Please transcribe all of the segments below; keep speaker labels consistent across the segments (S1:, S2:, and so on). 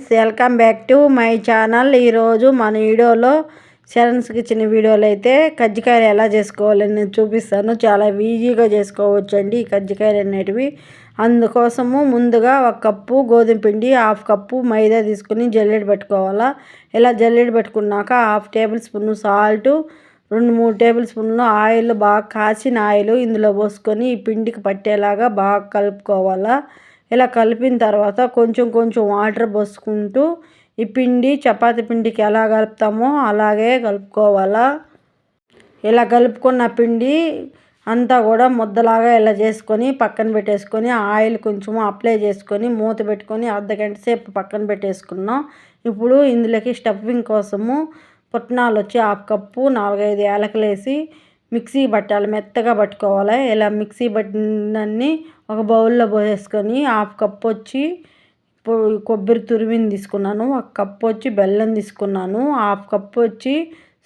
S1: Friends welcome back to my channel. ఈరోజు మన వీడియోలో సెరన్స్కి ఇచ్చిన వీడియోలు అయితే కజ్జికాయలు ఎలా చేసుకోవాలని నేను చూపిస్తాను. చాలా ఈజీగా చేసుకోవచ్చు అండి ఈ కజ్జికాయలు అనేటివి. అందుకోసము ముందుగా ఒక కప్పు గోధుమ పిండి హాఫ్ కప్పు మైదా తీసుకుని జల్లెడ పెట్టుకోవాలా. ఇలా జల్లెడ పెట్టుకున్నాక హాఫ్ టేబుల్ స్పూన్ సాల్ట్ రెండు మూడు టేబుల్ స్పూన్లు ఆయిల్ బాగా కాసిన ఆయిల్ ఇందులో పోసుకొని ఈ పిండికి పట్టేలాగా బాగా కలుపుకోవాలా. ఇలా కలిపిన తర్వాత కొంచెం కొంచెం వాటర్ పోసుకుంటూ ఈ పిండి చపాతి పిండికి ఎలా కలుపుతామో అలాగే కలుపుకోవాలా. ఇలా కలుపుకున్న పిండి అంతా కూడా ముద్దలాగా ఇలా చేసుకొని పక్కన పెట్టేసుకొని ఆయిల్ కొంచెం అప్లై చేసుకొని మూత పెట్టుకొని అర్ధగంట సేపు పక్కన పెట్టేసుకున్నాం. ఇప్పుడు ఇందులోకి స్టఫింగ్ కోసము పుట్నాలు వచ్చి హాఫ్ కప్పు నాలుగైదు ఏలకలు వేసి మిక్సీ పట్టాలి మెత్తగా పట్టుకోవాలి. ఇలా మిక్సీ పట్టినన్ని ఒక బౌల్లో పోసేసుకొని హాఫ్ కప్ వచ్చి కొబ్బరి తురిమిని తీసుకున్నాను. ఒక కప్ వచ్చి బెల్లం తీసుకున్నాను. హాఫ్ కప్ వచ్చి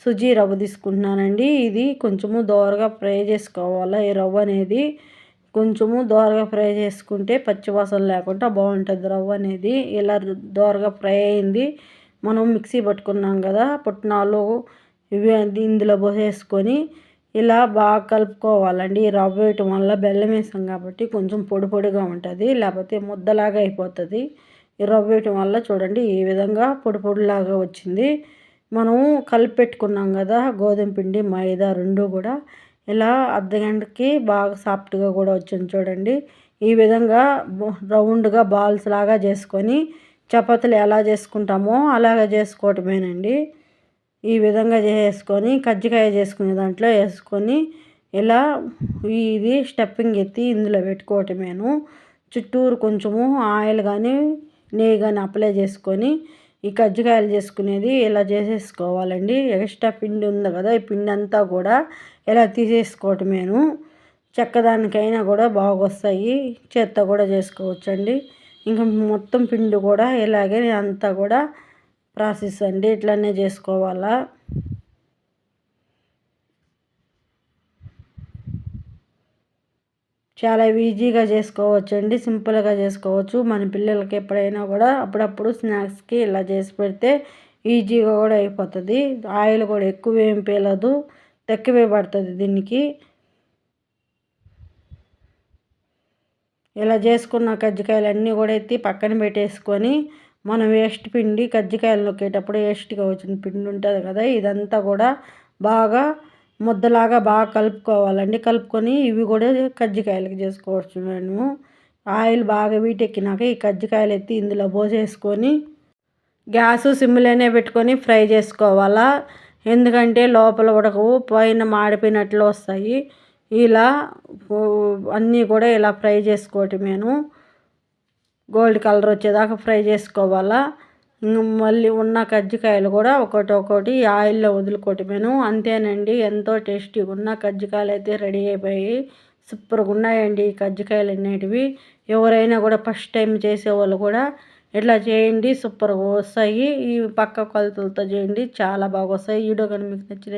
S1: సుజీ రవ్వ తీసుకుంటున్నానండి. ఇది కొంచెము దోరగా ఫ్రై చేసుకోవాలి. ఈ రవ్వ అనేది కొంచెము దోరగా ఫ్రై చేసుకుంటే పచ్చివాసన లేకుండా బాగుంటుంది రవ్వ అనేది. ఇలా దోరగా ఫ్రై అయింది. మనం మిక్సీ పట్టుకున్నాం కదా పుట్నాలు ఇవి ఇందులో పోసేసుకొని ఇలా బాగా కలుపుకోవాలండి. రవ్వ వేయటం వల్ల బెల్లం వేసాం కాబట్టి కొంచెం పొడి పొడిగా ఉంటుంది. లేకపోతే ముద్దలాగా అయిపోతుంది. ఈ రవ్వ వేయటం వల్ల చూడండి ఈ విధంగా పొడి పొడిలాగా వచ్చింది. మనం కలిపి పెట్టుకున్నాం కదా గోధుమ పిండి మైదా రెండు కూడా. ఇలా అర్ధగంటకి బాగా సాఫ్ట్గా కూడా వచ్చింది చూడండి. ఈ విధంగా రౌండ్గా బాల్స్ లాగా చేసుకొని చపాతీలు ఎలా చేసుకుంటామో అలాగ చేసుకోవటమేనండి. ఈ విధంగా చేసుకొని కజ్జికాయ చేసుకునే దాంట్లో వేసుకొని ఇలా ఇది స్టెప్పింగ్ ఎత్తి ఇందులో పెట్టుకోవటమేను. చుట్టూరు కొంచెము ఆయిల్ కానీ నెయ్యి కానీ అప్లై చేసుకొని ఈ కజ్జికాయలు చేసుకునేది ఇలా చేసేసుకోవాలండి. ఎక్స్ట్రా పిండి ఉంది కదా ఈ పిండి అంతా కూడా ఇలా తీసేసుకోవటమేను. చెక్కదానికైనా కూడా బాగా వస్తాయి చేత్తో కూడా చేసుకోవచ్చండి. ఇంకా మొత్తం పిండి కూడా ఇలాగే అంతా కూడా ప్రాసెస్ అండి ఇట్లనే చేసుకోవాలా? చాలా ఈజీగా చేసుకోవచ్చు అండి సింపుల్గా చేసుకోవచ్చు. మన పిల్లలకి ఎప్పుడైనా కూడా అప్పుడప్పుడు స్నాక్స్కి ఇలా చేసి పెడితే ఈజీగా కూడా అయిపోతుంది. ఆయిల్ కూడా ఎక్కువ ఏం పేలదు తక్కువే పడుతుంది దీనికి. ఇలా చేసుకున్న కజ్జికాయలు అన్నీ కూడా ఎత్తి పక్కన పెట్టేసుకొని మనం వేస్ట్ పిండి కజ్జికాయలు నొక్కేటప్పుడు వేస్ట్గా వచ్చిన పిండి ఉంటుంది కదా ఇదంతా కూడా బాగా ముద్దలాగా బాగా కలుపుకోవాలండి. కలుపుకొని ఇవి కూడా కజ్జికాయలకి చేసుకోవచ్చు మేము. ఆయిల్ బాగా వీటెక్కినాక ఈ కజ్జికాయలు ఎత్తి ఇందులో పోసేసుకొని గ్యాస్ సిమ్లోనే పెట్టుకొని ఫ్రై చేసుకోవాలా. ఎందుకంటే లోపల ఉడకవు పైన మాడిపోయినట్లు వస్తాయి. ఇలా అన్నీ కూడా ఇలా ఫ్రై చేసుకోవటం నేను గోల్డ్ కలర్ వచ్చేదాకా ఫ్రై చేసుకోవాలా. మళ్ళీ ఉన్న కజ్జికాయలు కూడా ఒకటి ఒకటి ఆయిల్లో వదులుకోవటమేను అంతేనండి ఎంతో టేస్టీగా ఉన్న కజ్జికాయలు అయితే రెడీ అయిపోయి సూపర్గా ఉన్నాయండి ఈ కజ్జికాయలు అనేటివి. ఎవరైనా కూడా ఫస్ట్ టైం చేసేవాళ్ళు కూడా ఇట్లా చేయండి సూపర్గా వస్తాయి. ఈ పక్క కొలతలతో చేయండి చాలా బాగా వస్తాయి. వీడియో కానీ మీకు నచ్చిన